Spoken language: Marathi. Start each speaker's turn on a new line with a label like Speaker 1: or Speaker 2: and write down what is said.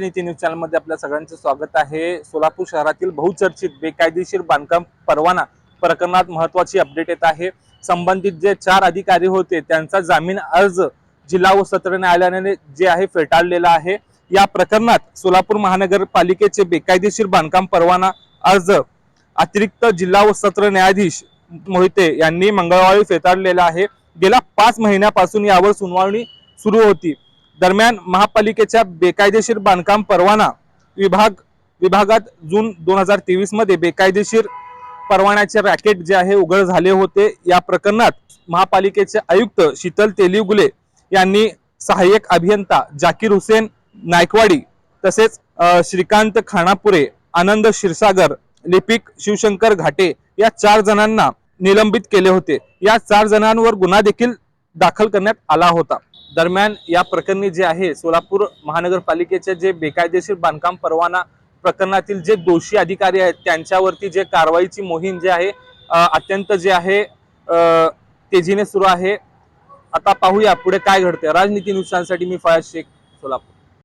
Speaker 1: नीती न्यूज चॅनलमध्ये आपल्या सगळ्यांचं स्वागत आहे. सोलापूर शहरातील बहुचर्चित बेकायदेशीर बांधकाम परवाना प्रकरणात महत्वाची अपडेट येत आहे. संबंधित जे चार अधिकारी होते त्यांचा जामीन अर्ज जिल्हा व सत्र न्यायालयाने जे आहे फेटाळलेला आहे. या प्रकरणात सोलापूर महानगरपालिकेचे बेकायदेशीर बांधकाम परवाना अर्ज अतिरिक्त जिल्हा व सत्र न्यायाधीश मोहिते यांनी मंगळवारी फेटाळलेला आहे. गेल्या पाच महिन्यापासून यावर सुनावणी सुरू होती. दरम्यान महापालिकेच्या बेकायदेशीर बांधकाम परवाना विभाग विभागात जून दोन हजार तेवीसमध्ये बेकायदेशीर परवान्याचे रॅकेट जे आहे उघड झाले होते. या प्रकरणात महापालिकेचे आयुक्त शीतल तेलिगुले यांनी सहाय्यक अभियंता जाकीर हुसेन नायकवाडी तसेच श्रीकांत खानापुरे आनंद क्षीरसागर लिपिक शिवशंकर घाटे या चार जणांना निलंबित केले होते. या चार जणांवर गुन्हा देखील दाखल करण्यात आला होता. दरम्यान या प्रकरणी जे आहे सोलापूर महानगरपालिकेचे जे बेकायदेशीर बांधकाम परवाना प्रकरणातील जे दोषी अधिकारी आहेत त्यांच्यावरती जे कारवाईची मोहीम जी आहे अत्यंत जे आहे तेजीने सुरू आहे. आता पाहूया पुढे काय घडते राजनीती नुकसानसाठी मी फयाज शेख सोलापूर.